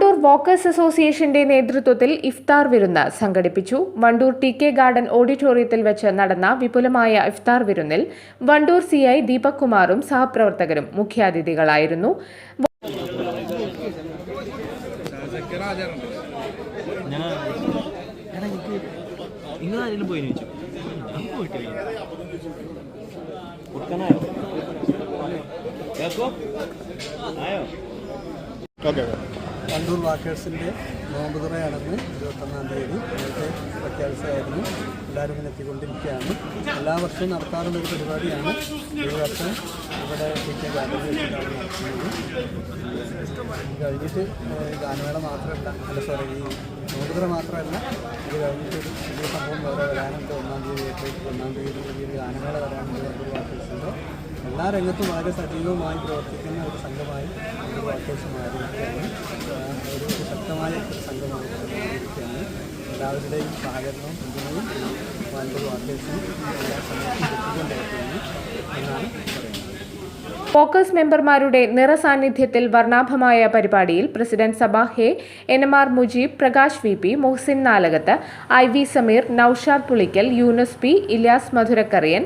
Wandoor Walkers അസോസിയേഷന്റെ നേതൃത്വത്തിൽ ഇഫ്താർ വിരുന്ന് സംഘടിപ്പിച്ചു വണ്ടൂർ ടി കെ ഗാർഡൻ ഓഡിറ്റോറിയത്തിൽ വെച്ച് നടന്ന വിപുലമായ ഇഫ്താർ വിരുന്നിൽ വണ്ടൂർ സി ഐ ദീപക് കുമാറും സഹപ്രവർത്തകരും മുഖ്യാതിഥികളായിരുന്നു നിങ്ങൾ കണ്ടൂർ വാക്കേഴ്സിന്റെ നോമ്പ് തുറ നടന്ന് ഇരുപത്തൊന്നാം തീയതി. നേരത്തെ പ്രഖ്യാപിച്ചതായിരുന്നു. എല്ലാവരും ഇങ്ങനെ എത്തിക്കൊണ്ടിരിക്കുകയാണ്. എല്ലാ വർഷവും നടത്താറുള്ള ഒരു പരിപാടിയാണ് ഈ വർഷം ഇവിടെ കിട്ടിയ നടത്തുന്നത്. കഴിഞ്ഞിട്ട് ഗാനമേള മാത്രമല്ല അല്ല സോറി ഈ നോമ്പ് തുറ മാത്രമല്ല ഇത് കഴിഞ്ഞിട്ട് ഒരു സംഭവം വേറെ വരാനുണ്ട്. ഒന്നാം തീയതി എട്ട് ഒന്നാം തീയതി വലിയൊരു ഗാനമേള വരാനുണ്ട്. ഒരു വാക്കേഴ്സിന്റെ. എല്ലാ രംഗത്തും വളരെ സജീവമായി പ്രവർത്തിക്കുന്ന ഒരു സംഘമായി കണ്ടൂർ വാക്കേഴ്സ് മാറിയിരിക്കുകയാണ് ഒരു ശക്തമായ സംഘമാണ് മാറിയിരിക്കുകയാണ് എല്ലാവരുടെയും സഹകരണവും പിന്തുണയും കണ്ടൂർ വാക്കേഴ്സിന് എല്ലാ സമയത്തും എന്നാണ് ഫോക്കസ് മെമ്പർമാരുടെ നിറസാന്നിധ്യത്തിൽ വർണാഭമായ പരിപാടിയിൽ president Sabahe N M R Mujeeb Prakash V P Muhsin Nalakath I V Sameer Noushad Pulikkal Yunus P Iliyas Madhurakkariyan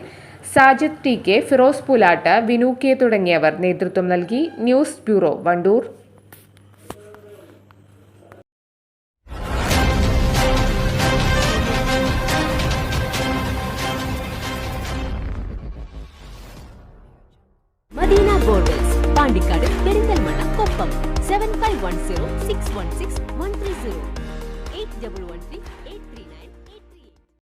Sajid T K Firoz Pulatt Vinu K തുടങ്ങിയവർ നേതൃത്വം നൽകി. News bureau Wandoor. Madina borders Pandikkad Perinthalmanna Koppam. Seven five one zero six one six one three zero eight double one three